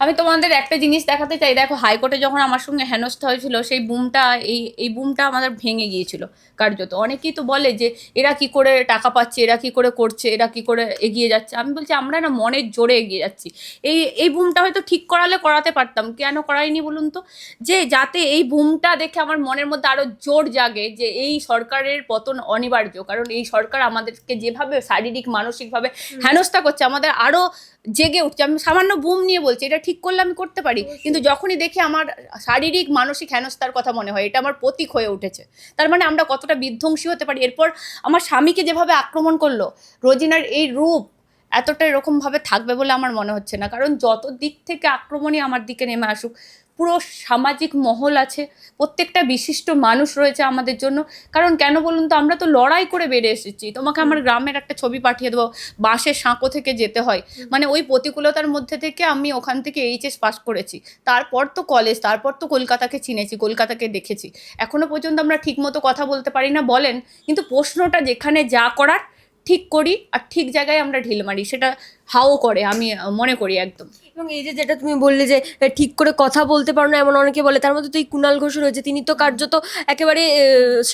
আমি তোমাদের একটা জিনিস দেখাতে চাই। দেখো হাইকোর্টে যখন আমার সঙ্গে হেনস্থা হয়েছিল সেই বুমটা এই এই বুমটা আমাদের ভেঙে গিয়েছিল কার্যত। অনেকেই তো বলে যে এরা কি করে টাকা পাচ্ছে এরা কি করে করছে এরা কি করে এগিয়ে যাচ্ছে। আমি বলছি আমরা না মনের জোরে এগিয়ে যাচ্ছি। এই এই বুমটা হয়তো ঠিক করালে করাতে পারতাম কেন করাইনি বলুন তো? যে যাতে এই বুমটা দেখে আমার মনের মধ্যে আরও জোর জাগে যে এই সরকারের পতন অনিবার্য। কারণ এই সরকার আমাদেরকে যেভাবে শারীরিক মানসিকভাবে হেনস্থা করছে আমাদের আরও জেগে উঠছে। আমি সামান্য বুম নিয়ে বলছি এটা ঠিক করলে আমি করতে পারি। কিন্তু যখনই দেখি আমার শারীরিক মানসিক হেনস্তার কথা মনে হয় এটা আমার প্রতীক হয়ে উঠেছে। তার মানে আমরা কতটা বিধ্বংসী হতে পারি। এরপর আমার স্বামীকে যেভাবে আক্রমণ করল রোজিনার এই রূপ এতটা এরকমভাবে থাকবে বলে আমার মনে হচ্ছে না। কারণ যত দিক থেকে আক্রমণই আমার দিকে নেমে আসুক পুরো সামাজিক মহল আছে প্রত্যেকটা বিশিষ্ট মানুষ রয়েছে আমাদের জন্য। কারণ কেন বলুন তো আমরা তো লড়াই করে বেড়ে এসেছি। তোমাকে আমার গ্রামের একটা ছবি পাঠিয়ে দেবো বাঁশের সাঁকো থেকে যেতে হয়। মানে ওই প্রতিকূলতার মধ্যে থেকে আমি ওখান থেকে এইচএস পাস করেছি। তারপর তো কলেজ তারপর তো কলকাতাকে চিনেছি কলকাতাকে দেখেছি। এখনও পর্যন্ত আমরা ঠিকমতো কথা বলতে পারি না বলেন। কিন্তু প্রশ্নটা যেখানে যা করার ঠিক করি আর ঠিক জায়গায় আমরা ঢিল মারি সেটা হাও করে আমি মনে করি একদম। এবং এই যে যেটা তুমি বললে যে ঠিক করে কথা বলতে পারো না এমন অনেকে বলে তার মধ্যে তো এই কুণাল ঘোষ রয়েছে তিনি তো কার্যত একেবারে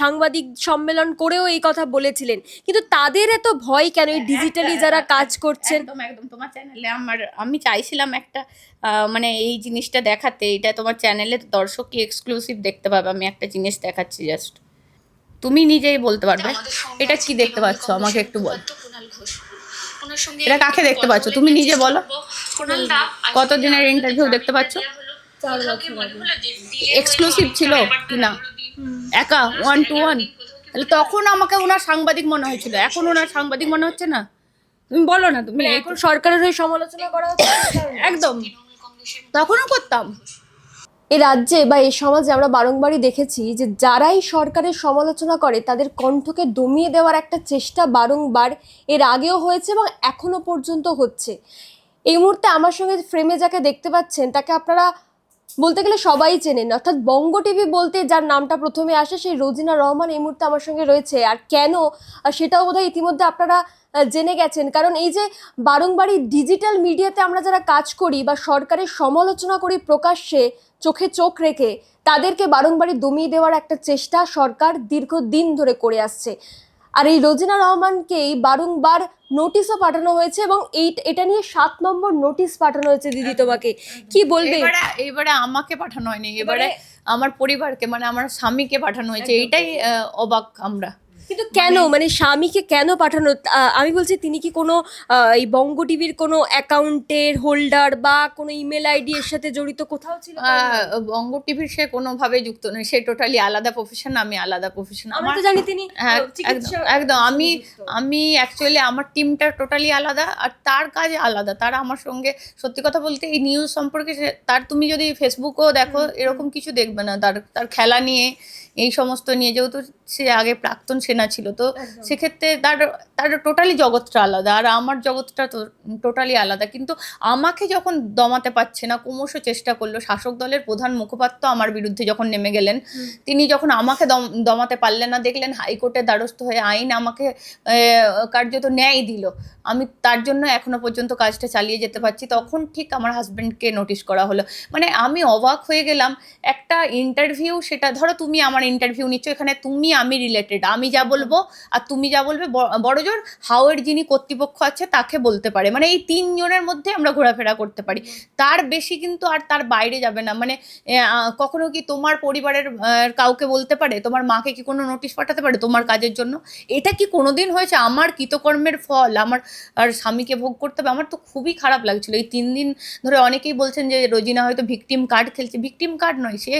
সাংবাদিক সম্মেলন করেও এই কথা বলেছিলেন। কিন্তু তাদের এত ভয় কেন? এই ডিজিটালি যারা কাজ করছেন? একদম একদম তোমার চ্যানেলে আমার আমি চাইছিলাম একটা মানে এই জিনিসটা দেখাতে এটা তোমার চ্যানেলে দর্শক কি এক্সক্লুসিভ দেখতে পাবে আমি একটা জিনিস দেখাচ্ছি জাস্ট তুমি নিজেই বলতে পারবে। এটা কি দেখতে পাচ্ছ? আমাকে একটু বল। এটা কাকে দেখতে পাচ্ছ? তুমি নিজে বলো। কত দিনের ইন্টারভিউ দেখতে পাচ্ছ? এক্সক্লুসিভ ছিল কি না একা? ওয়ান টু ওয়ান তাহলে তখন আমাকে ওনার সাংবাদিক মনে হয়েছিল। এখন ওনার সাংবাদিক মনে হচ্ছে না? তুমি বলো না তুমি। এখন সরকারের হয়ে সমালোচনা করা একদম। তখনও করতাম। এই রাজ্যে বা এই সমাজে আমরা বারংবারই দেখেছি যে যারাই সরকারের সমালোচনা করে, তাদের কণ্ঠকে দমিয়ে দেওয়ার একটা চেষ্টা বারংবার এর আগেও হয়েছে এবং এখনও পর্যন্ত হচ্ছে। এই মুহূর্তে আমার সঙ্গে ফ্রেমে যাকে দেখতে পাচ্ছেন, তাকে আপনারা বলতে গেলে সবাই চেনেন। অর্থাৎ বঙ্গ টিভি বলতে যার নামটা প্রথমে আসে সেই রোজিনা রহমান এই মুহূর্তে আমার সঙ্গে রয়েছে। আর কেন? সেটাও বোধহয় ইতিমধ্যে আপনারা জেনে গেছেন। কারণ এই যে বারংবারই ডিজিটাল মিডিয়াতে আমরা যারা কাজ করি বা সরকারের সমালোচনা করি প্রকাশ্যে চোখে চোখ রেখে তাদেরকে বারংবারই দমিয়ে দেওয়ার একটা চেষ্টা সরকার দীর্ঘদিন ধরে করে আসছে। আর এই রোজিনা রহমানকেই বারংবার নোটিশও পাঠানো হয়েছে এবং এই এটা নিয়ে সাত নম্বর নোটিশ পাঠানো হয়েছে দিদি তোমাকে। কি বলবে? এবারে এবারে আমাকে পাঠানো হয়নি। এবারে আমার পরিবারকে মানে আমার স্বামীকে পাঠানো হয়েছে। এইটাই অবাক আমরা। কিন্তু কেন? মানে স্বামীকে কেন পাঠানো? আমি বলছি তিনি কি কোনো এই বঙ্গ টিভির কোনো অ্যাকাউন্টের হোল্ডার বা কোনো ইমেল আইডি এর সাথে জড়িত কোথাও ছিল আহ, বঙ্গ টিভির সে কোনোভাবে যুক্ত নয়। সে টোটালি আলাদা প্রফেশন আমি আলাদা প্রফেশন আমরা তো জানি তিনি হ্যাঁ চিকিৎসা একদম একদম। আমি আমি অ্যাকচুয়ালি আমার টিমটা টোটালি আলাদা আর তার কাজ আলাদা। তারা আমার সঙ্গে সত্যি কথা বলতে এই নিউজ সম্পর্কে সে- তার তুমি যদি ফেসবুকও দেখো এরকম কিছু দেখবে না। তার তার খেলা নিয়ে এই সমস্ত নিয়ে যেহেতু সে আগে প্রাক্তন সেনা ছিল তো সেক্ষেত্রে তার তার টোটালি জগৎটা আলাদা আর আমার জগৎটা তো টোটালি আলাদা। কিন্তু আমাকে যখন দমাতে পারছে না ক্রমশ চেষ্টা করল শাসক দলের প্রধান মুখপাত্র আমার বিরুদ্ধে যখন নেমে গেলেন তিনি যখন আমাকে দম- দমাতে পারলেন না দেখলেন হাইকোর্টের দ্বারস্থ হয়ে আইন আমাকে কার্যত ন্যায় দিল। আমি তার জন্য এখনও পর্যন্ত কাজটা চালিয়ে যেতে পারছি। তখন ঠিক আমার হাজব্যান্ডকে নোটিশ করা হলো। মানে আমি অবাক হয়ে গেলাম। একটা ইন্টারভিউ সেটা ধরো তুমি আমার ইন্টারভিউ নিচ্ছ, এখানে তুমি আমি রিলেটেড আমি যা বলব আর তুমি যা বলবে বড়জোর হাওয়ের যিনি কর্তৃপক্ষ আছে তাকে বলতে পারে। মানে এই তিনজনের মধ্যে আমরা ঘোরাফেরা করতে পারি। তার বেশি কিন্তু আর তার বাইরে যাবে না। মানে কখনো কি তোমার পরিবারের কাউকে বলতে পারে? তোমার মাকে কি কোনো নোটিশ পাঠাতে পারে তোমার কাজের জন্য? এটা কি কোনোদিন হয়েছে? আমার কৃতকর্মের ফল, আমার, আর স্বামীকে ভোগ করতে হবে, আমার তো খুবই খারাপ লাগছিল। এই তিন দিন ধরে অনেকেই বলছেন যে, রোজিনা হয়তো ভিকটিম কার্ড খেলছে। ভিকটিম কার্ড নয়, সে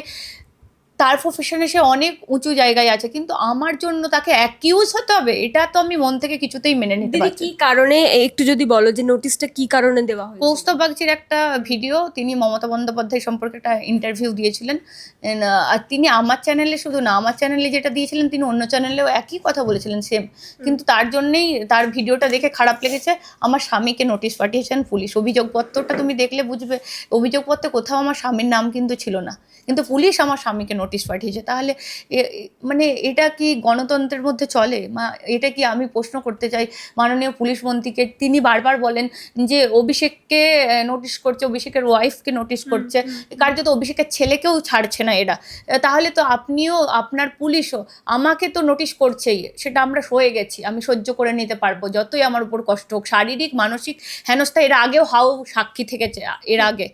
তার প্রফেশনে সে অনেক উঁচু জায়গায় আছে কিন্তু আমার জন্য তাকে অ্যাকিউজ হতে হবে এটা তো আমি মন থেকে কিছুতেই মেনে নিতে পারছি কি কারণে একটু যদি বলো যে নোটিশটা কি কারণে দেওয়া হয়েছে? কৌস্তব বাগচির একটা ভিডিও তিনি মমতা বন্দ্যোপাধ্যায় সম্পর্কে একটা ইন্টারভিউ দিয়েছিলেন। আর তিনি আমার চ্যানেলে শুধু না আমার চ্যানেলে যেটা দিয়েছিলেন তিনি অন্য চ্যানেলেও একই কথা বলেছিলেন সেম কিন্তু তার জন্যেই তার ভিডিওটা দেখে খারাপ লেগেছে। আমার স্বামীকে নোটিশ পাঠিয়েছেন পুলিশ। অভিযোগপত্রটা তুমি দেখলে বুঝবে অভিযোগপত্রে কোথাও আমার স্বামীর নাম কিন্তু ছিল না। কিন্তু পুলিশ আমার স্বামীকে নোটিশ নোটিশ পাঠিয়েছে। তাহলে মানে এটা কি গণতন্ত্রের মধ্যে চলে? মা এটা কি আমি প্রশ্ন করতে চাই? মাননীয় পুলিশ মন্ত্রীকে তিনি বারবার বলেন যে অভিষেককে নোটিশ করছে অভিষেকের ওয়াইফকে নোটিশ করছে। কার্যত অভিষেকের ছেলেকেও ছাড়ছে না এরা। তাহলে তো আপনিও আপনার পুলিশও আমাকে তো নোটিশ করছেই। সেটা আমরা সয়ে গেছি। আমি সহ্য করে নিতে পারব। যতই আমার উপর কষ্ট হোক। শারীরিক মানসিক হেনস্থা এর আগেও হাও সাক্ষী থেকেছে এর আগে।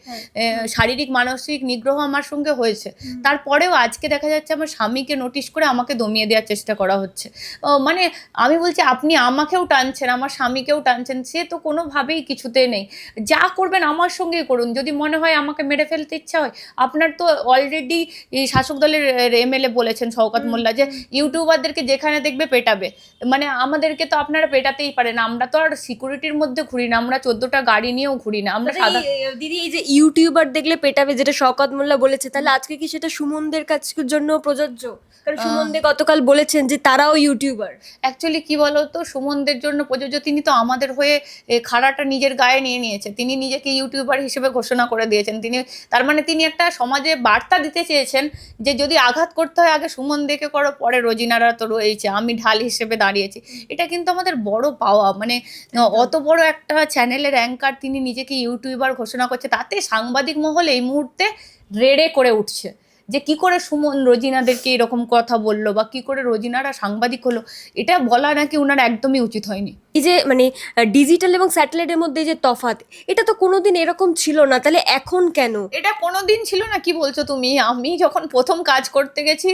শারীরিক মানসিক নিগ্রহ আমার সঙ্গে হয়েছে। তারপরেও আজকে দেখা যাচ্ছে আমার স্বামীকে নোটিশ করে আমাকে দমিয়ে দেওয়ার চেষ্টা করা হচ্ছে। মানে আমি বলছি আপনি আমাকেও টানছেন আমার স্বামীকেও টানছেন সে তো কোনোভাবেই কিছুতে নেই। যা করবেন আমার সঙ্গেই করুন। যদি মনে হয় আমাকে মেরে ফেলতে ইচ্ছা হয় আপনার তো অলরেডি এই শাসক দলের এমএলএ বলেছেন শওকত মোল্লা যে ইউটিউবারদেরকে যেখানে দেখবে পেটাবে। মানে আমাদেরকে তো আপনারা পেটাতেই পারেন। আমরা তো আর সিকিউরিটির মধ্যে ঘুরি না আমরা চোদ্দটা গাড়ি নিয়েও ঘুরি না। আমরা দাদা, সাদা এই- দিদি এই যে ইউটিউবার দেখলে পেটাবে যেটা শওকত মোল্লা বলেছে তাহলে আজকে কি সেটা সুমনদের কাছের জন্য প্রযোজ্য। কারণ সুমন দে গতকাল বলেছেন যে তারাও ইউটিউবার অ্যাকচুয়ালি কি বলতো সুমনদের জন্য প্রযোজ্য তিনি তো আমাদের হয়ে খাড়াটা নিজের গায়ে নিয়ে নিয়েছে। তিনি নিজেকে ইউটিউবার হিসেবে ঘোষণা করে দিয়েছেন। তিনি তার মানে তিনি একটা সমাজে বার্তা দিতে চেয়েছেন যে যদি আঘাত করতে হয় আগে সুমন দেখে করো পরে রোজিনারা তো রয়েছে আমি ঢাল হিসেবে দাঁড়িয়েছি। এটা কিন্তু আমাদের বড় পাওয়া মানে অত বড় একটা চ্যানেলের অ্যাঙ্কার তিনি নিজেকে ইউটিউবার ঘোষণা করছে তাতে সাংবাদিক মহল এই মুহূর্তে রেড়ে করে উঠছে। যে কি করে সুমন রোজিনাদেরকে এরকম কথা বলল বা কি করে রোজিনারা সাংবাদিক হলো এটা বলা নাকি ওনার একদমই উচিত হয়নি। এই যে মানে ডিজিটাল এবং স্যাটেলাইটের মধ্যে যে তফাৎ এটা তো কোনোদিন এরকম ছিল না তাহলে এখন কেন? এটা কোনোদিন ছিল না কি বলছো তুমি? আমি যখন প্রথম কাজ করতে গেছি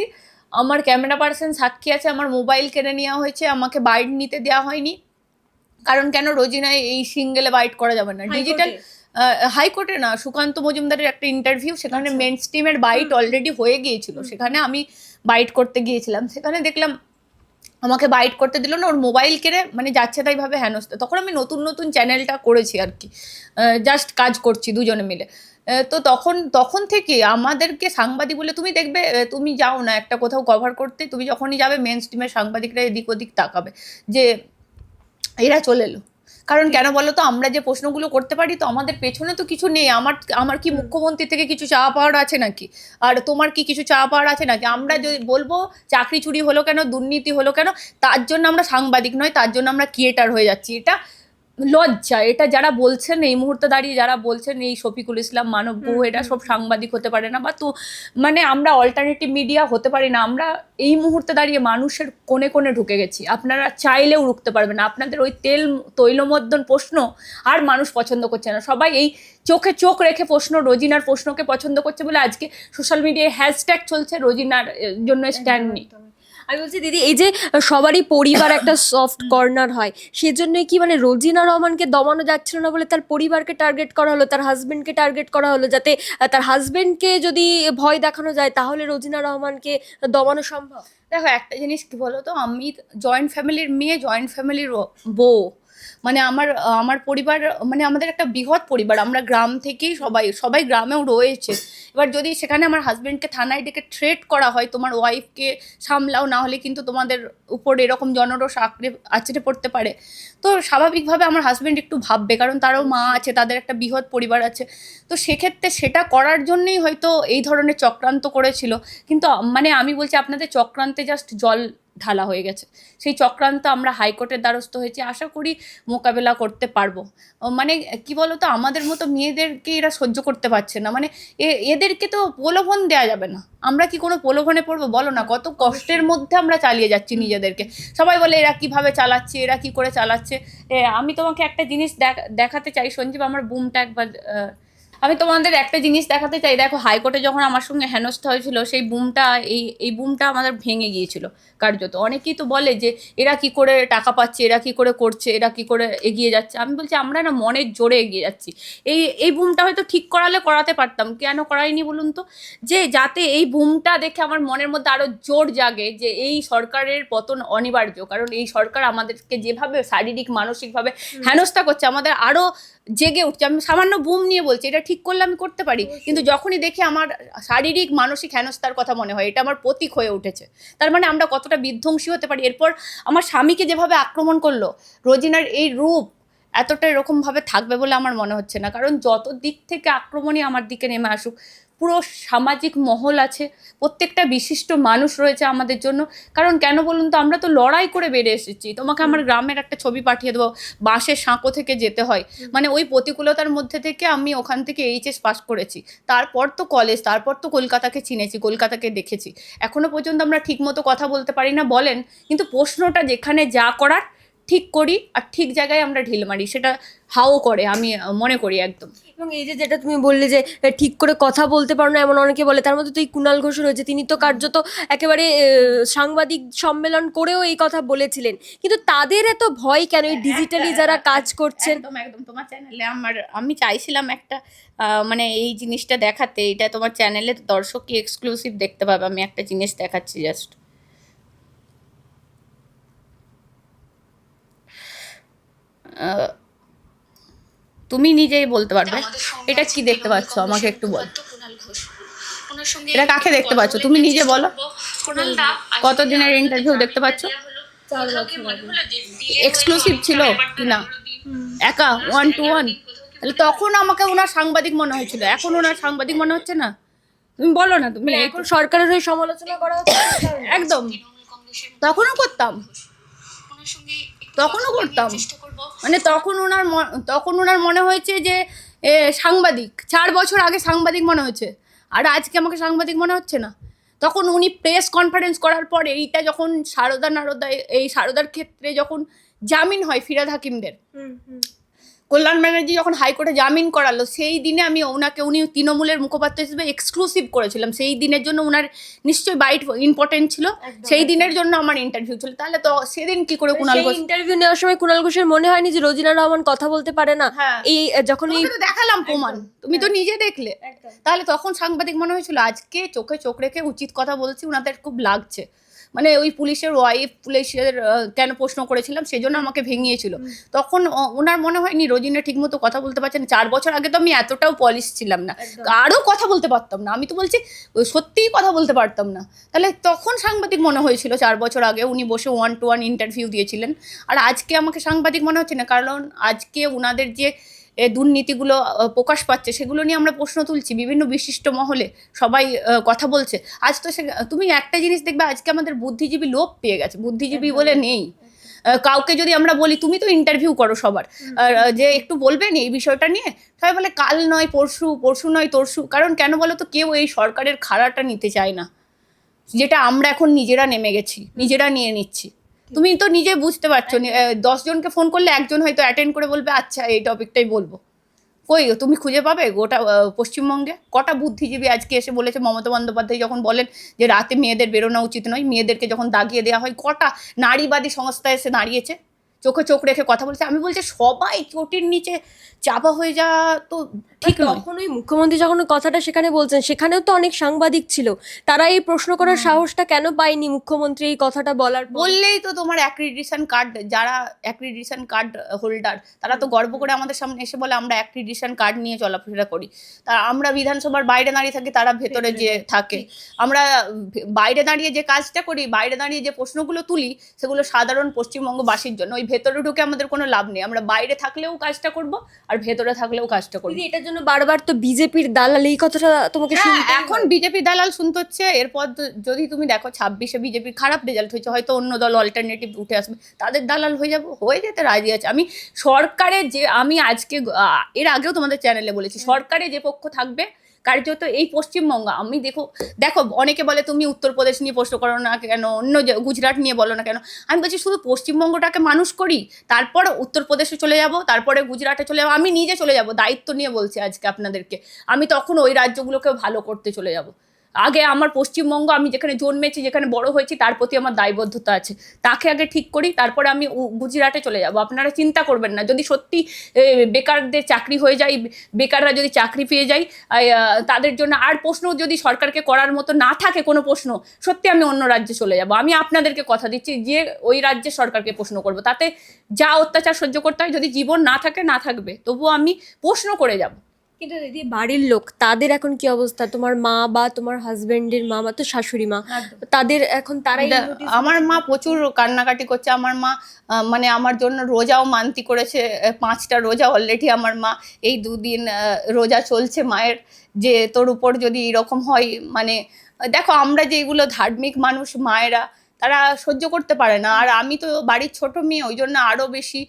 আমার ক্যামেরা পার্সন সাক্ষী আছে আমার মোবাইল কেড়ে নেওয়া হয়েছে আমাকে বাইট নিতে দেওয়া হয়নি। কারণ কেন রোজিনায় এই সিঙ্গেলে বাইট করা যাবে না? ডিজিটাল হাইকোর্টে না সুকান্ত মজুমদারের একটা ইন্টারভিউ সেখানে মেন স্ট্রিমের বাইট অলরেডি হয়ে গিয়েছিল। সেখানে আমি বাইট করতে গিয়েছিলাম। সেখানে দেখলাম আমাকে বাইট করতে দিল না ওর মোবাইল কেড়ে মানে যাচ্ছে তাইভাবে হেনস্থা। তখন আমি নতুন নতুন চ্যানেলটা করেছি আর কি। জাস্ট কাজ করছি দুজনে মিলে। তো তখন তখন থেকে আমাদেরকে সাংবাদিক বলে তুমি দেখবে তুমি যাও না একটা কোথাও কভার করতে। তুমি যখনই যাবে মেন স্ট্রিমের সাংবাদিকরা এদিক ওদিক তাকাবে। যে এরা চলে এলো। কারণ কেন বলো তো আমরা যে প্রশ্নগুলো করতে পারি তো আমাদের পেছনে তো কিছু নেই। আমার আমার কি মুখ্যমন্ত্রী থেকে কিছু চাওয়া পাওয়ার আছে নাকি? আর তোমার কি কিছু চাওয়া পাওয়ার আছে নাকি? আমরা যদি বলব চাকরি চুরি হলো কেন দুর্নীতি হলো কেন তার জন্য আমরা সাংবাদিক নয় তার জন্য আমরা ক্রিয়েটার হয়ে যাচ্ছি। এটা লজ্জা এটা যারা বলছেন এই মুহূর্তে দাঁড়িয়ে যারা বলছেন এই শফিকুল ইসলাম মানব গুহ এরা সব সাংবাদিক হতে পারে না বা তো মানে আমরা অল্টারনেটিভ মিডিয়া হতে পারি না আমরা এই মুহূর্তে দাঁড়িয়ে মানুষের কোণে কোণে ঢুকে গেছি। আপনারা চাইলেও রুখতে পারবেন না। আপনাদের ওই তেল তৈলমর্দন প্রশ্ন আর মানুষ পছন্দ করছে না। সবাই এই চোখে চোখ রেখে প্রশ্ন রোজিনার প্রশ্নকে পছন্দ করছে বলে আজকে সোশ্যাল মিডিয়ায় হ্যাশট্যাগ চলছে রোজিনার জন্য স্ট্যান্ড নেই। আমি বলছি, দিদি, এই যে সবারই পরিবার একটা সফট কর্নার হয় সেজন্য কি মানে রোজিনা রহমানকে দমানো যাচ্ছিল না বলে তার পরিবারকে টার্গেট করা হলো, তার হাজবেন্ডকে টার্গেট করা হলো যাতে তার হাজবেন্ডকে যদি ভয় দেখানো যায়, তাহলে রোজিনা রহমানকে দমানো সম্ভব? দেখো, একটা জিনিস কি বলো তো আমি জয়েন্ট ফ্যামিলির মেয়ে জয়েন্ট ফ্যামিলির বউ মানে আমার আমার পরিবার মানে আমাদের একটা বৃহৎ পরিবার, আমরা গ্রাম থেকেই সবাই সবাই গ্রামেও রয়েছে। এবার যদি সেখানে আমার হাজব্যান্ডকে থানায় ডেকে থ্রেট করা হয়, তোমার ওয়াইফকে সামলাও, না হলে কিন্তু তোমাদের উপর এরকম জনরস আঁকড়ে আছড়ে পড়তে পারে। তো স্বাভাবিকভাবে আমার হাজব্যান্ড একটু ভাববে, কারণ তারও মা আছে, তাদের একটা বৃহৎ পরিবার আছে। তো সেক্ষেত্রে সেটা করার জন্যেই হয়তো এই ধরনের চক্রান্ত করেছিল। কিন্তু মানে আমি বলছি আপনাদের চক্রান্তে জাস্ট জল ঢালা হয়ে গেছে। সেই চক্রান্ত আমরা হাইকোর্টের দ্বারস্থ হয়েছি। আশা করি মোকাবেলা করতে পারব। মানে কি বলতো আমাদের মতো মেয়েদেরকে এরা সহ্য করতে পারছে না। মানে এ- এদেরকে তো প্রলোভন দেওয়া যাবে না। আমরা কি কোনো প্রলোভনে পড়ব? বলো না কত কষ্টের মধ্যে আমরা চালিয়ে যাচ্ছি নিজেদেরকে। সবাই বলে এরা কীভাবে চালাচ্ছে? এরা কি করে চালাচ্ছে? আমি তোমাকে একটা জিনিস দেখাতে চাই। সঞ্জীব আমার বুমটা একবার আমি তোমাদের একটা জিনিস দেখাতে চাই। দেখো হাইকোর্টে যখন আমার সঙ্গে হেনস্থা হয়েছিল সেই বুমটা এই এই বুমটা আমাদের ভেঙে গিয়েছিল কার্যত। অনেকেই তো বলে যে এরা কি করে টাকা পাচ্ছে এরা কি করে করছে এরা কি করে এগিয়ে যাচ্ছে। আমি বলছি আমরা না মনের জোরে এগিয়ে যাচ্ছি। এই এই বুমটা হয়তো ঠিক করালে করাতে পারতাম কেন করাইনি বলুন তো? যে যাতে এই বুমটা দেখে আমার মনের মধ্যে আরও জোর জাগে যে এই সরকারের পতন অনিবার্য। কারণ এই সরকার আমাদেরকে যেভাবে শারীরিক মানসিকভাবে হেনস্থা করছে আমাদের আরও জেগে উঠছে। আমি সামান্য বুম নিয়ে বলছি এটা ঠিক করলে আমি করতে পারি। কিন্তু যখনই দেখি আমার শারীরিক মানসিক হেনস্থার কথা মনে হয় এটা আমার প্রতীক হয়ে উঠেছে। তার মানে আমরা কতটা বিধ্বংসী হতে পারি। এরপর আমার স্বামীকে যেভাবে আক্রমণ করল রোজিনার এই রূপ এতটা এরকমভাবে থাকবে বলে আমার মনে হচ্ছে না। কারণ যত দিক থেকে আক্রমণই আমার দিকে নেমে আসুক পুরো সামাজিক মহল আছে প্রত্যেকটা বিশিষ্ট মানুষ রয়েছে আমাদের জন্য। কারণ কেন বলুন তো আমরা তো লড়াই করে বেড়ে এসেছি। তোমাকে আমার গ্রামের একটা ছবি পাঠিয়ে দেবো বাঁশের সাঁকো থেকে যেতে হয়। মানে ওই প্রতিকূলতার মধ্যে থেকে আমি ওখান থেকে এইচএস পাস করেছি। তারপর তো কলেজ তারপর তো কলকাতাকে চিনেছি কলকাতাকে দেখেছি। এখনও পর্যন্ত আমরা ঠিকমতো কথা বলতে পারি না বলেন কিন্তু প্রশ্নটা যেখানে যা করার ঠিক করি আর ঠিক জায়গায় আমরা ঢিল মারি সেটা হাও করে আমি মনে করি একদম। এবং এই যে যেটা তুমি বললে যে ঠিক করে কথা বলতে পারো না এমন অনেকে বলে তার মধ্যে তো এই কুণাল ঘোষ রয়েছে তিনি তো কার্যত একেবারে সাংবাদিক সম্মেলন করেও এই কথা বলেছিলেন। কিন্তু তাদের এত ভয় কেন এই ডিজিটালি যারা কাজ করছেন? একদম একদম। তোমার চ্যানেলে আমার আমি চাইছিলাম একটা মানে এই জিনিসটা দেখাতে এটা তোমার চ্যানেলে দর্শক কি এক্সক্লুসিভ দেখতে পাবে আমি একটা জিনিস দেখাচ্ছি জাস্ট তুমি নিজেই বলতে পারবে। এটা কি দেখতে পাচ্ছ? আমাকে একটু বল। এটা কাকে দেখতে পাচ্ছ? তুমি নিজে বলো। কত দিনের ইন্টারভিউ দেখতে পাচ্ছ? এক্সক্লুসিভ ছিল কি না? একা ওয়ান টু ওয়ান তাহলে তখন আমাকে ওনার সাংবাদিক মনে হয়েছিল। এখন ওনার সাংবাদিক মনে হচ্ছে না? তুমি বলো না তুমি এখন সরকারের হয়ে সমালোচনা করা হচ্ছে। একদম। তখনও করতাম। তখনও করতাম। মানে তখন ওনার তখন ওনার মনে হয়েছে যে এ, সাংবাদিক চার বছর আগে সাংবাদিক মনে হয়েছে। আর আজকে আমাকে সাংবাদিক মনে হচ্ছে না। তখন উনি প্রেস কনফারেন্স করার পর এইটা যখন সারদা নারদা এই সারদার ক্ষেত্রে যখন জামিন হয় ফিরাদ হাকিমদের কল্যাণ ব্যানার্জি যখন হাইকোর্টে জামিন করালো সেই দিনে আমি ওনাকে উনি তৃণমূলের মুখপাত্র হিসেবে এক্সক্লুসিভ করেছিলাম। সেই দিনের জন্য ওনার নিশ্চয়ই বাইট ইম্পর্টেন্ট ছিল। সেই দিনের জন্য আমার ইন্টারভিউ ছিল। তাহলে তো সেদিন কি করে কুণাল ঘোষ ইন্টারভিউ নেওয়ার সময় কুণাল ঘোষের মনে হয়নি যে রোজিনা রহমান কথা বলতে পারে না? হ্যাঁ। এই যখন এই দেখালাম প্রমাণ। তুমি তো নিজে দেখলে। তাহলে তখন সাংবাদিক মনে হয়েছিল আজকে চোখে চোখ রেখে উচিত কথা বলছি ওনাদের খুব লাগছে। মানে ওই পুলিশের ওয়াইফ পুলিশের কেন প্রশ্ন করেছিলাম সেজন্য আমাকে ভেঙিয়েছিল। তখন ওনার মনে হয়নি রোজিনা ঠিকমতো কথা বলতে পারছে না। চার বছর আগে তো আমি এতটাও পলিশ ছিলাম না। আরও কথা বলতে পারতাম না। আমি তো বলছি সত্যিই কথা বলতে পারতাম না। তাহলে তখন সাংবাদিক মনে হয়েছিল চার বছর আগে উনি বসে ওয়ান টু ওয়ান ইন্টারভিউ দিয়েছিলেন। আর আজকে আমাকে সাংবাদিক মনে হচ্ছে না কারণ আজকে ওনাদের যে দুর্নীতিগুলো প্রকাশ পাচ্ছে সেগুলো নিয়ে আমরা প্রশ্ন তুলছি বিভিন্ন বিশিষ্ট মহলে সবাই কথা বলছে। আজ তো সে তুমি একটা জিনিস দেখবে আজকে আমাদের বুদ্ধিজীবী লোপ পেয়ে গেছে বুদ্ধিজীবী বলে নেই। কাউকে যদি আমরা বলি তুমি তো ইন্টারভিউ করো সবার। যে একটু বলবেন এই বিষয়টা নিয়ে সবাই বলে কাল নয় পরশু পরশু নয় তরশু কারণ কেন বলো তো কেউ এই সরকারের খাড়াটা নিতে চায় না। যেটা আমরা এখন নিজেরা নেমে গেছি নিজেরা নিয়ে নিচ্ছি। তুমি তো নিজে বুঝতে পারছ আহ, দশজনকে ফোন করলে একজন হয়তো অ্যাটেন্ড করে বলবে আচ্ছা এই টপিকটাই বলব। কই তুমি খুঁজে পাবে? গোটা পশ্চিমবঙ্গে? কটা বুদ্ধিজীবী আজকে এসে বলেছে মমতা বন্দ্যোপাধ্যায় যখন বলেন যে রাতে মেয়েদের বেরোনো উচিত নয় মেয়েদেরকে যখন দাগিয়ে দেওয়া হয় কটা নারীবাদী সংস্থা এসে দাঁড়িয়েছে চোখে চোখ রেখে কথা বলছে। আমি বলছি সবাই চটির নিচে চাপা হয়ে যাওয়া তো ঠিক ওই মুখ্যমন্ত্রী যখন কথাটা সেখানে বলছেন সেখানেও তো অনেক সাংবাদিক ছিল। তারা এই প্রশ্ন করার সাহসটা কেন পায়নি মুখ্যমন্ত্রী এই কথাটা বলার বললেই তো তোমার অ্যাক্রিডিশন কার্ড যারা অ্যাক্রিডিশন কার্ড হোল্ডার তারা তো গর্ব করে আমাদের সামনে এসে বলে আমরা অ্যাক্রিডিশন কার্ড নিয়ে চলাফেরা করি। তা আমরা বিধানসভার বাইরে দাঁড়িয়ে থাকি তারা ভেতরে যে থাকে। আমরা বাইরে দাঁড়িয়ে যে কাজটা করি বাইরে দাঁড়িয়ে যে প্রশ্নগুলো তুলি সেগুলো সাধারণ পশ্চিমবঙ্গবাসীর জন্য। ওই ভেতরে ঢুকে আমাদের কোনো লাভ নেই। আমরা বাইরে থাকলেও কাজটা করব আর ভেতরে থাকলেও কাজটা করব। এটার জন্য বারবার তো বিজেপির দালাল এই কথাটা তোমাকে হ্যাঁ এখন বিজেপি দালাল শুনতে হচ্ছে এরপর যদি তুমি দেখো ছাব্বিশে বিজেপির খারাপ রেজাল্ট হয়েছে হয়তো অন্য দল অল্টারনেটিভ উঠে আসবে তাদের দালাল হয়ে যাব হয়ে যেতে রাজি আছে। আমি সরকারের যে আমি আজকে এর আগেও তোমাদের চ্যানেলে বলেছি সরকারে যে পক্ষ থাকবে কার্যত এই পশ্চিমবঙ্গ, আমি দেখো দেখো, অনেকে বলে তুমি উত্তরপ্রদেশ নিয়ে প্রশ্ন করো না কেন, অন্য গুজরাট নিয়ে বলো না কেন। আমি বলছি শুধু পশ্চিমবঙ্গটাকে মানুষ করি, তারপর উত্তরপ্রদেশে চলে যাব, তারপরে গুজরাটে চলে যাব, আমি নিজে চলে যাব, দায়িত্ব নিয়ে বলছি আজকে আপনাদেরকে। আমি তখন ওই রাজ্যগুলোকে ভালো করতে চলে যাব। আগে আমার পশ্চিমবঙ্গ, আমি যেখানে জন্মেছি, যেখানে বড় হয়েছি, তার প্রতি আমার দায়বদ্ধতা আছে। তাকে আগে ঠিক করি, তারপরে আমি গুজরাটে চলে যাব। আপনারা চিন্তা করবেন না, যদি সত্যি বেকারদের চাকরি হয়ে যায়, বেকাররা যদি চাকরি পেয়ে যায় তাদের জন্য আর প্রশ্ন যদি সরকারকে করার মতো না থাকে কোনো প্রশ্ন, সত্যি আমি অন্য রাজ্যে চলে যাব। আমি আপনাদেরকে কথা দিচ্ছি যে, ওই রাজ্যে সরকারকে প্রশ্ন করব। তাতে যা অত্যাচার সহ্য করতে হয়, যদি জীবন না থাকে, না থাকবে, তবুও আমি প্রশ্ন করে যাব। কিন্তু দিদি বাড়ির লোক তাদের এখন কি অবস্থা? তোমার মা বা তোমার হাজবেন্ডের মা বা তো শাশুড়ি মা তাদের এখন তারাই আমার মা প্রচুর কান্নাকাটি করছে। আমার মা মানে আমার জন্য রোজাও মান্তি করেছে। পাঁচটা রোজা অলরেডি আমার মা। এই দুদিন রোজা চলছে মায়ের। যে তোর উপর যদি এরকম হয় মানে দেখো আমরা যেগুলো ধার্মিক মানুষ মায়েরা তারা সহ্য করতে পারে না। আর আমি তো বাড়ির ছোট মেয়ে ওই জন্য আরও বেশি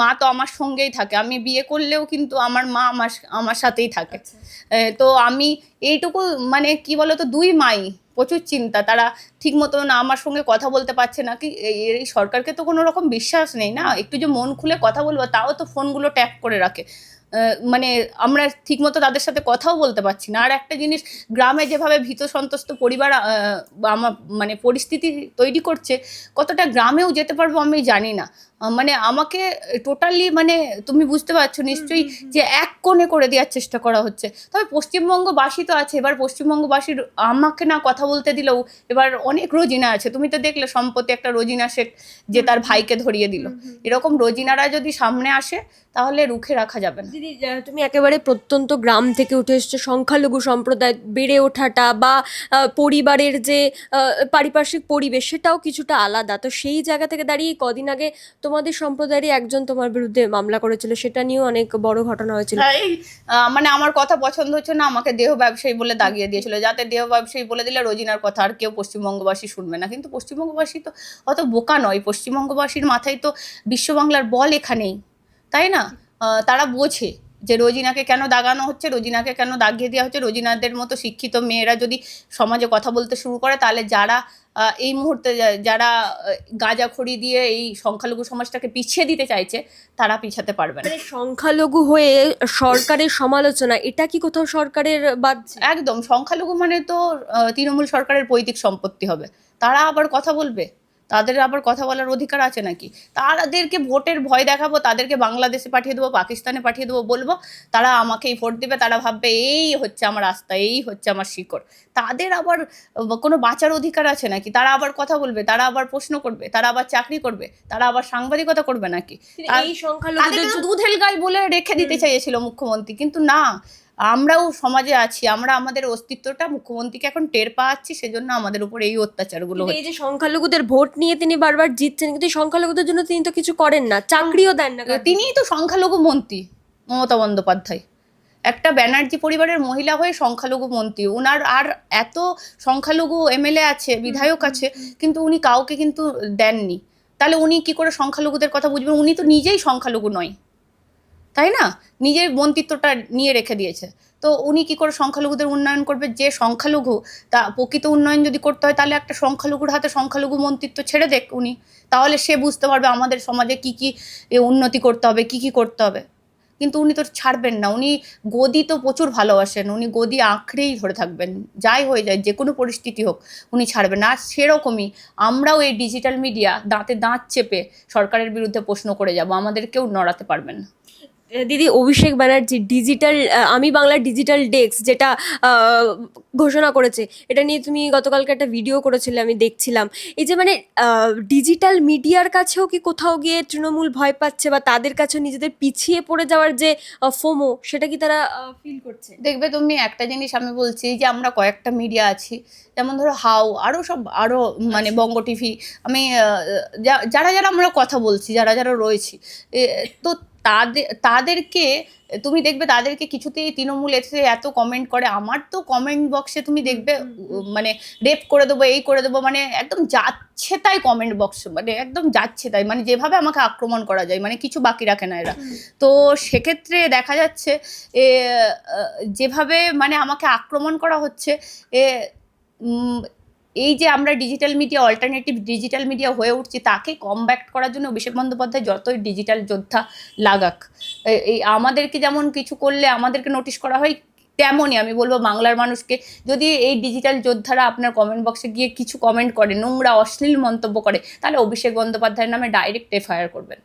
মা তো আমার সঙ্গেই থাকে। আমি বিয়ে করলেও কিন্তু আমার মা আমার আমার সাথেই থাকে। আচ্ছা। তো আমি এইটুকু মানে কি বলতো দুই মাই প্রচুর চিন্তা। তারা ঠিক মতন আমার সঙ্গে কথা বলতে পারছে না। কি এই সরকারকে তো কোনো রকম বিশ্বাস নেই না? একটু যে মন খুলে কথা বলব তাও তো ফোনগুলো ট্যাপ করে রাখে। মানে আমরা ঠিকমতো তাদের সাথে কথাও বলতে পারছি না। আর একটা জিনিস, গ্রামে যেভাবে ভীত সন্ত্রস্ত পরিবার আমার মানে পরিস্থিতি তৈরি করছে, কতটা গ্রামেও যেতে পারব আমি জানি না। মানে আমাকে টোটালি মানে তুমি বুঝতে পারছ নিশ্চয়ই যে এক কোণে করে দেওয়ার চেষ্টা করা হচ্ছে। তবে পশ্চিমবঙ্গবাসী তো আছে এবার পশ্চিমবঙ্গবাসীর আমাকে না কথা বলতে দিলেও এবার অনেক রোজিনা আছে। তুমি তো দেখলে সম্প্রতি একটা রোজিনা শেখ যে তার ভাইকে ধরিয়ে দিল। এরকম রোজিনারা যদি সামনে আসে তাহলে রুখে রাখা যাবে না। দিদি তুমি একেবারে প্রত্যন্ত গ্রাম থেকে উঠে এসছো। সংখ্যালঘু সম্প্রদায় বেড়ে ওঠাটা বা পরিবারের যে পারিপার্শ্বিক পরিবেশ সেটাও কিছুটা আলাদা। তো সেই জায়গা থেকে দাঁড়িয়ে কদিন আগে তোমাদের সম্প্রদায়েরই একজন তোমার বিরুদ্ধে মামলা করেছিল সেটা নিয়েও অনেক বড় ঘটনা হয়েছিল। হ্যাঁ, মানে আমার কথা পছন্দ হচ্ছে না আমাকে দেহ ব্যবসায়ী বলে দাগিয়ে দিয়েছিল। যাতে দেহ ব্যবসায়ী বলে দিলে রোজিনার কথা আর কেউ পশ্চিমবঙ্গবাসী শুনবে না। কিন্তু পশ্চিমবঙ্গবাসী তো অত বোকা নয় পশ্চিমবঙ্গবাসীর মাথায় তো বিশ্ববাংলার বল এখানেই তাই না? তারা বোঝে। যে রোজিনাকে কেন দাগানো হচ্ছে রোজিনাকে কেন দাগিয়ে দেওয়া হচ্ছে রোজিনাদের মতো শিক্ষিত মেয়েরা যদি সমাজে কথা বলতে শুরু করে তাহলে যারা এই মুহূর্তে যারা গাঁজাখড়ি দিয়ে এই সংখ্যালঘু সমাজটাকে পিছিয়ে দিতে চাইছে তারা পিছাতে পারবে না। মানে সংখ্যালঘু হয়ে সরকারের সমালোচনা এটা কি কোথাও সরকারের বাদছে একদম সংখ্যালঘু মানে তো তৃণমূল সরকারের পৈতৃক সম্পত্তি হবে। তারা আবার কথা বলবে? তাদের আবার কথা বলার অধিকার আছে নাকি? তাদেরকে ভোটের ভয় দেখাবো তাদেরকে বাংলাদেশে পাঠিয়ে দেবো পাকিস্তানে পাঠিয়ে দেবো বলব তারা আমাকেই ভোট দেবে তারা ভাববে এই হচ্ছে আমার রাস্তা এই হচ্ছে আমার শিকড়। তাদের আবার কোনো বাঁচার অধিকার আছে নাকি? তারা আবার কথা বলবে তারা আবার প্রশ্ন করবে তারা আবার চাকরি করবে তারা আবার সাংবাদিকতা করবে নাকি? দুধেল গাই বলে রেখে দিতে চেয়েছিল মুখ্যমন্ত্রী কিন্তু না। আমরাও সমাজে আছি আমরা আমাদের অস্তিত্বটা মুখ্যমন্ত্রীকে এখন টের পাচ্ছি সেজন্য আমাদের উপর এই অত্যাচারগুলো এই যে সংখ্যালঘুদের ভোট নিয়ে তিনি বারবার জিতছেন কিন্তু সংখ্যালঘুদের জন্য তিনি তো কিছু করেন না চাকরিও দেন না। তিনিই তো সংখ্যালঘু মন্ত্রী মমতা বন্দ্যোপাধ্যায়। একটা ব্যানার্জি পরিবারের মহিলা হয়ে সংখ্যালঘু মন্ত্রী উনার আর এত সংখ্যালঘু এমএলএ আছে বিধায়ক আছে কিন্তু উনি কাউকে কিন্তু দেননি। তাহলে উনি কি করে সংখ্যালঘুদের কথা বুঝবেন? উনি তো নিজেই সংখ্যালঘু নয়। তাই না? নিজের মন্ত্রিত্বটা নিয়ে রেখে দিয়েছে। তো উনি কি করে সংখ্যালঘুদের উন্নয়ন করবে? যে সংখ্যালঘু, তা প্রকৃত উন্নয়ন যদি করতে হয়, তাহলে একটা সংখ্যালঘুর হাতে সংখ্যালঘু মন্ত্রিত্ব ছেড়ে দেখ উনি। তাহলে সে বুঝতে পারবে আমাদের সমাজে কি কি উন্নতি করতে হবে, কি কি করতে হবে। কিন্তু উনি তো ছাড়বেন না। উনি গদি তো প্রচুর ভালোবাসেন। উনি গদি আঁকড়েই ধরে থাকবেন। যাই হয়ে যায়, যে কোনো পরিস্থিতি হোক, উনি ছাড়বেন আর সেরকমই আমরাও এই ডিজিটাল মিডিয়া দাঁতে দাঁত চেপে সরকারের বিরুদ্ধে প্রশ্ন করে যাব। আমাদের কেউ নড়াতে পারবেন না। দিদি অভিষেক ব্যানার্জি ডিজিটাল আমি বাংলার ডিজিটাল ডেস্ক যেটা ঘোষণা করেছে এটা নিয়ে তুমি গতকালকে একটা ভিডিও করেছিলে আমি দেখছিলাম। এই যে মানে ডিজিটাল মিডিয়ার কাছেও কি কোথাও গিয়ে তৃণমূল ভয় পাচ্ছে বা তাদের কাছেও নিজেদের পিছিয়ে পড়ে যাওয়ার যে ফোমো সেটা কি তারা ফিল করছে? দেখবে তুমি একটা জিনিস আমি বলছি যে আমরা কয়েকটা মিডিয়া আছি যেমন ধরো হাউ আরও সব আরও মানে বঙ্গ টিভি আমি যা- যারা যারা আমরা কথা বলছি যারা যারা রয়েছি তো তাদের তাদেরকে তুমি দেখবে তাদেরকে কিছুতেই তৃণমূল এসে এত কমেন্ট করে। আমার তো কমেন্ট বক্সে তুমি দেখবে মানে রেপ করে দেবো এই করে দেবো মানে একদম যাচ্ছে তাই কমেন্ট বক্স মানে একদম যাচ্ছে তাই। মানে যেভাবে আমাকে আক্রমণ করা যায় মানে কিছু বাকি রাখে না এরা। তো সেক্ষেত্রে দেখা যাচ্ছে এ যেভাবে মানে আমাকে আক্রমণ করা হচ্ছে এ এই যে আমরা digital media alternative digital media হয়ে উঠছি, তাকে কমব্যাক্ট করার জন্য অভিষেক বন্দ্যোপাধ্যায় যতই ডিজিটাল যোদ্ধা লাগাক এই আমাদেরকে যেমন কিছু করলে আমাদেরকে নোটিশ করা হয়, তেমনই আমি বলব বাংলার মানুষকে, যদি এই ডিজিটাল যোদ্ধারা আপনার কমেন্ট বক্সে গিয়ে কিছু কমেন্ট করে, নোংরা, অশ্লীল মন্তব্য করে, তাহলে অভিষেক বন্দ্যোপাধ্যায়ের নামে ডাইরেক্ট এফআইআর করবেন।